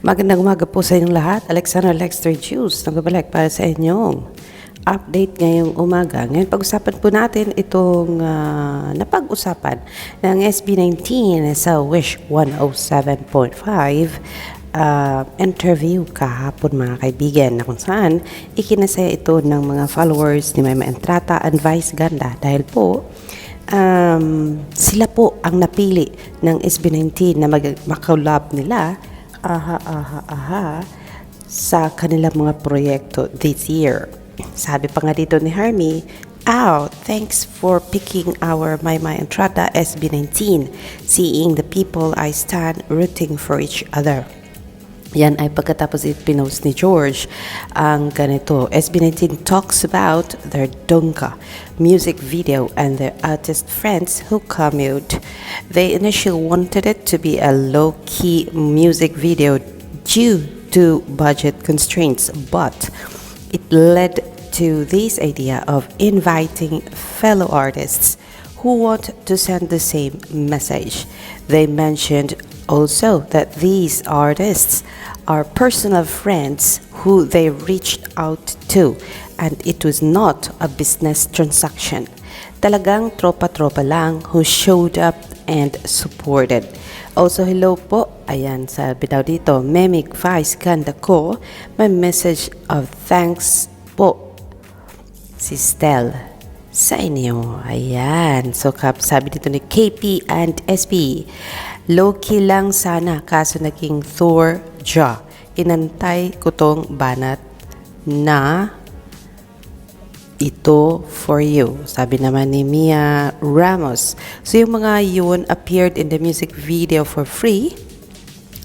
Magandang umaga po sa inyong lahat. Alexander Lexter Juice, nagbabalik para sa inyong update ngayong umaga. Ngayon pag-usapan po natin itong ah, napag-usapan ng SB19 sa Wish 107.5 ah, interview kahapon mga kaibigan na kung saan ikinasaya ito ng mga followers ni Mama Entrata and Vice Ganda dahil po um, sila po ang napili ng SB19 na mag- makolab nila aha, aha, aha, sa kanilang mga proyekto this year. Sabi pa nga dito ni Hermie, Ow, thanks for picking our My Entrada SB19, seeing the people I stand rooting for each other. Yan ay pagkatapos ipinost ni George ang ganito. SB19 talks about their Donka music video and their artist friends who commute. They initially wanted it to be a low-key music video due to budget constraints, but it led to this idea of inviting fellow artists who want to send the same message. They mentioned also that these artists are personal friends who they reached out to and it was not a business transaction. Talagang tropa-tropa lang who showed up and supported. Also, hello po. Ayan, sabi daw dito, Memig Vice Ganda ko, my message of thanks po si Stel sa inyo. Ayan. So, kap, sabi dito ni KP and SP, low-key lang sana kaso naging Thor Ja. Inantay ko tong banat na ito for you. Sabi naman ni Mia Ramos. So, yung mga yun appeared in the music video for free.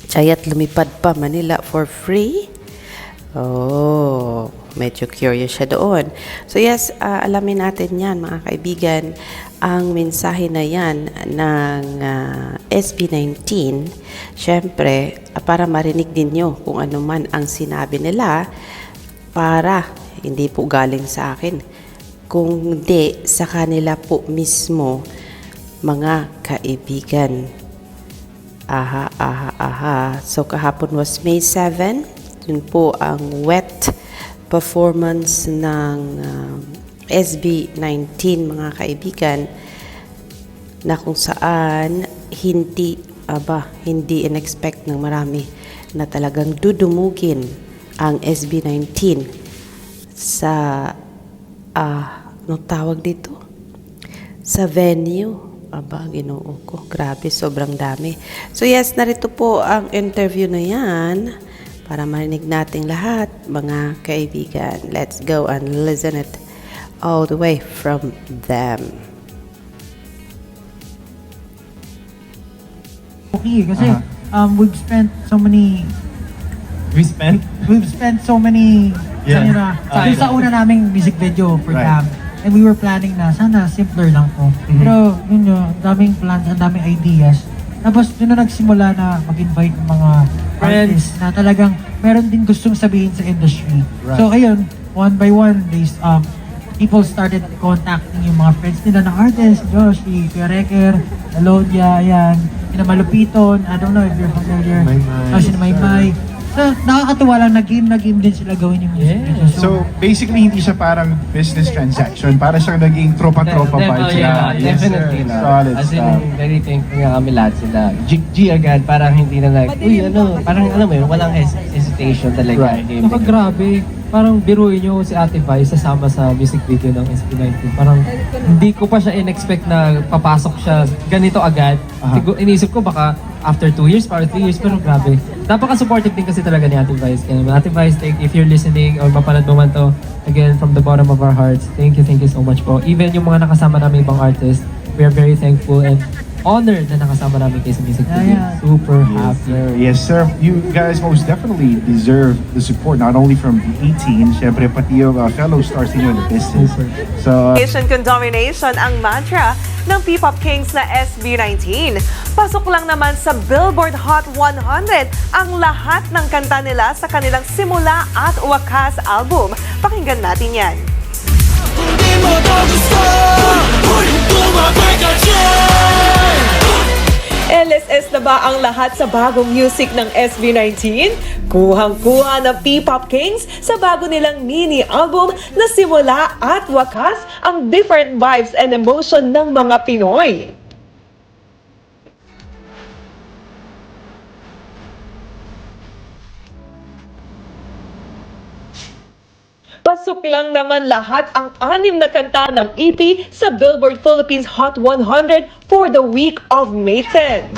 Chayat lumipad pa Manila for free. Oh, medyo curious siya doon. So yes, ah, alamin natin yan mga kaibigan. Ang mensahe na yan ng ah, SB19, syempre, ah, para marinig din nyo kung ano man ang sinabi nila para hindi po galing sa akin. Kung hindi, sa kanila po mismo, mga kaibigan. Aha, aha, aha. So kahapon was May 7. Yun po ang wet performance ng um, SB19 mga kaibigan na kung saan hindi aba hindi in-expect ng marami na talagang dudumugin ang SB19 sa ah ano tawag dito? Sa venue. Aba ginoo ko. Grabe sobrang dami. So yes narito po ang interview na yan para marinig nating lahat mga kaibigan. Let's go and listen it all the way from them. Okay kasi Aha. um, we've spent so many We spent? we've spent so many Yeah. ano na, Ah, dun sa una naming music video for Right. Cam and we were planning na sana simpler lang to Mhm. pero yun yun ang daming plans ang daming ideas tapos yun na nagsimula na mag-invite ng mga Friends. artists na talagang meron din gustong sabihin sa industry Right. so ayun one by one they um people started contacting yung mga friends nila na artist Josh, si Kuya Reker, Alodia, ayan sina Malupiton, I don't know if you're familiar Maymay. Oh, sina Maymay So, nakakatuwa lang, nag-game na game din sila gawin yung music Yeah. video. So, basically, hindi siya parang business transaction. Para siyang naging tropa-tropa Def- vibes oh, yeah, na. Yes, definitely sir. na. Solid As in, stuff. very thankful nga kami lahat sila. G, G agad, parang hindi na like, uy, ano, parang alam mo yun, walang hes- hesitation talaga. Right. Game grabe, parang biruin nyo si Ate Vice sasama sa music video ng SB19. Parang hindi ko pa siya in-expect na papasok siya ganito agad. Aha. Sigur, inisip ko baka after 2 years, para 3 years, pero grabe. Napaka-supportive din kasi talaga ni Ate Vice. Kaya Ate Vice, thank, if you're listening or mapanood mo man to, again, from the bottom of our hearts, thank you, thank you so much po. Even yung mga nakasama namin ibang artists, we are very thankful and honored na nakasama namin kayo sa music Yeah, video. yeah. Super Yes, happy. sir. Yes, sir. You guys most definitely deserve the support, not only from the 18, syempre pati yung uh, fellow stars ninyo in the business. So, uh, Nation Condomination ang mantra ng P-Pop Kings na SB19. Pasok lang naman sa Billboard Hot 100 ang lahat ng kanta nila sa kanilang simula at wakas album. Pakinggan natin yan. Hindi mo to gusto LSS na ba ang lahat sa bagong music ng SB19? Kuhang-kuha ng P-Pop Kings sa bago nilang mini album na simula at wakas ang different vibes and emotion ng mga Pinoy. Pasok lang naman lahat ang anim na kanta ng EP sa Billboard Philippines Hot 100 for the week of May 10.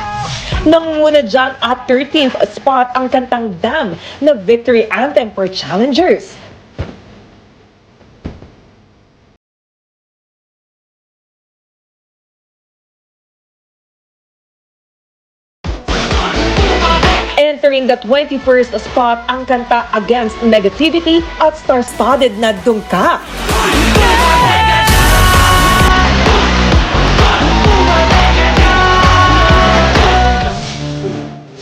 Nanguna dyan at 13th spot ang kantang Dam na victory anthem for challengers. Entering the 21st spot ang kanta Against Negativity at star-studded na Dungka.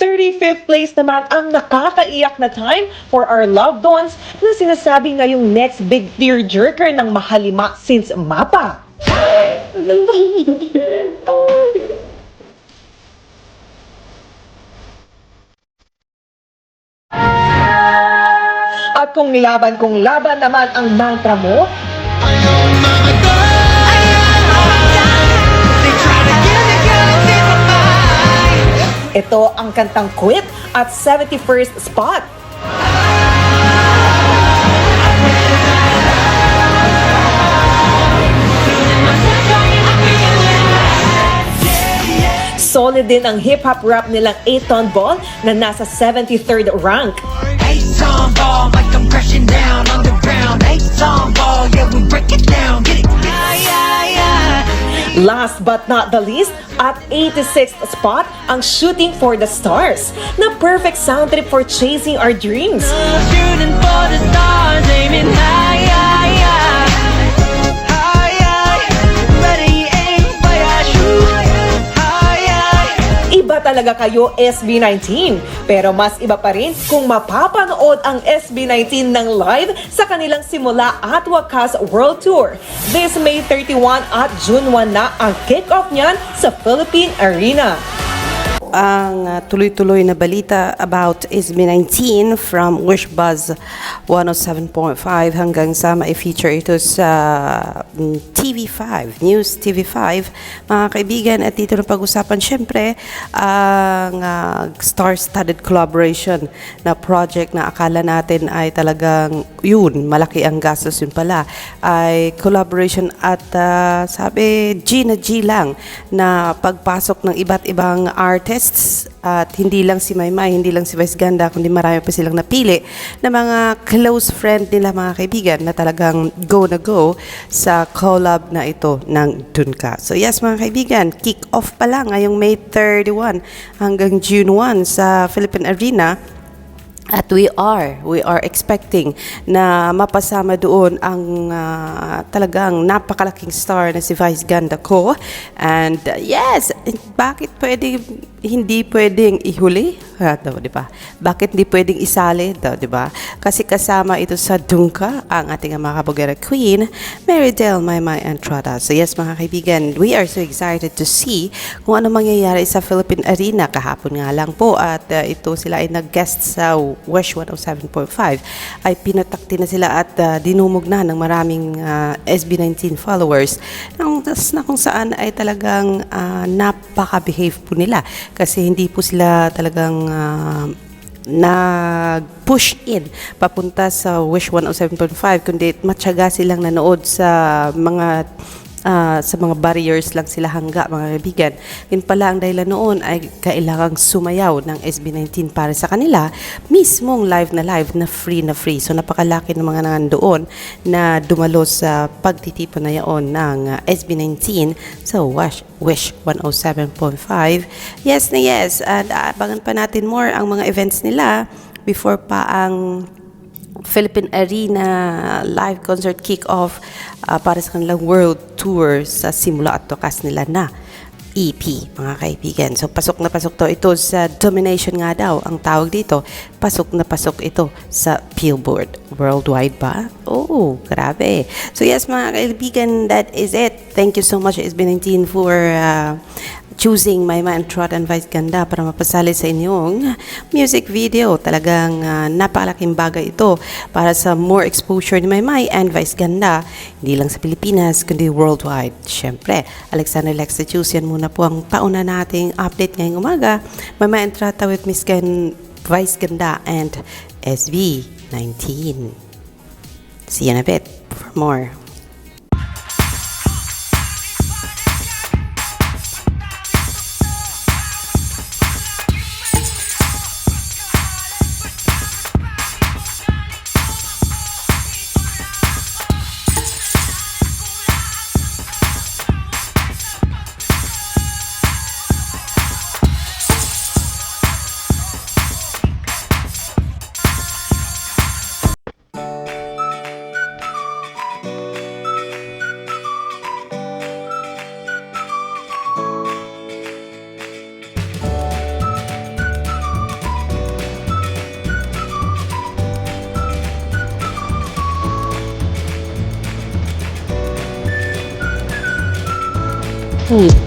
Thirty-fifth place naman ang nakakaiyak na time for our loved ones na sinasabi ngayong next big tearjerker ng mahalima since Mapa. Kung laban kung laban naman ang mantra mo, ito ang kantang Quit at 71st spot. Solid din ang hip-hop rap nilang 8-ton ball na nasa 73rd rank. Eight ton ball, crashing down underground. Eight ton ball, yeah, we break it down. Get it? Yeah, yeah, yeah. Last but not the least, at 86th spot, ang Shooting for the Stars na perfect sound trip for chasing our dreams. Shooting for the stars, aiming high. Talaga kayo SB19. Pero mas iba pa rin kung mapapanood ang SB19 ng live sa kanilang simula at wakas World Tour. This May 31 at June 1 na ang kick-off niyan sa Philippine Arena. Ang uh, tuloy-tuloy na balita about SB19 from Wish Buzz 107.5 hanggang sa ma-feature ito sa mm, TV5, News TV5. Mga kaibigan, at dito na pag-usapan syempre ang uh, star-studded collaboration na project na akala natin ay talagang yun, malaki ang gastos yun pala, ay collaboration at uh, sabi G na G lang na pagpasok ng iba't ibang artists at hindi lang si Maymay, hindi lang si Vice Ganda, kundi marami pa silang napili na mga close friend nila mga kaibigan na talagang go na go sa collab na ito ng Dunka. So yes mga kaibigan, kick off pa lang ngayong May 31 hanggang June 1 sa Philippine Arena at we are, we are expecting na mapasama doon ang ah, talagang napakalaking star na si Vice Ganda ko. And uh, yes, bakit pwede hindi pwedeng ihuli? Ha, daw, di ba? Bakit hindi pwedeng isali? Daw, di ba? Kasi kasama ito sa Dungka, ang ating mga kabugera queen, Marydel Maymay Entrada. So yes, mga kaibigan, we are so excited to see kung ano mangyayari sa Philippine Arena kahapon nga lang po. At uh, ito sila ay nag-guest sa Wish 107.5 ay pinatakti na sila at uh, dinumog na ng maraming uh, SB19 followers nang, tas na kung saan ay talagang uh, napaka-behave po nila kasi hindi po sila talagang uh, nag-push in papunta sa Wish 107.5 kundi matyaga silang nanood sa mga ah, sa mga barriers lang sila hangga mga kaibigan. Yun pala ang dahilan noon ay kailangang sumayaw ng SB19 para sa kanila mismong live na live na free na free. So napakalaki ng mga nandoon na dumalo sa pagtitipon na yaon ng ah, SB19 sa Wish, Wish 107.5. Yes na yes. At abangan pa natin more ang mga events nila before pa ang Philippine Arena live concert kick-off uh, para sa kanilang world tour sa simula at wakas nila na EP, mga kaibigan. So, pasok na pasok to. Ito sa Domination nga daw, ang tawag dito. Pasok na pasok ito sa Billboard. Worldwide ba? Oh, grabe. So, yes, mga kaibigan, that is it. Thank you so much, SB19, for uh, choosing My Man Trot and Vice Ganda para mapasali sa inyong music video. Talagang ah, napakalaking bagay ito para sa more exposure ni Maymay and Vice Ganda. Hindi lang sa Pilipinas, kundi worldwide. Siyempre, Alexander Lex yan muna po ang pauna nating update ngayong umaga. Maymay and Trata with Miss Gan, Vice Ganda and SB19. See you in a bit for more. food.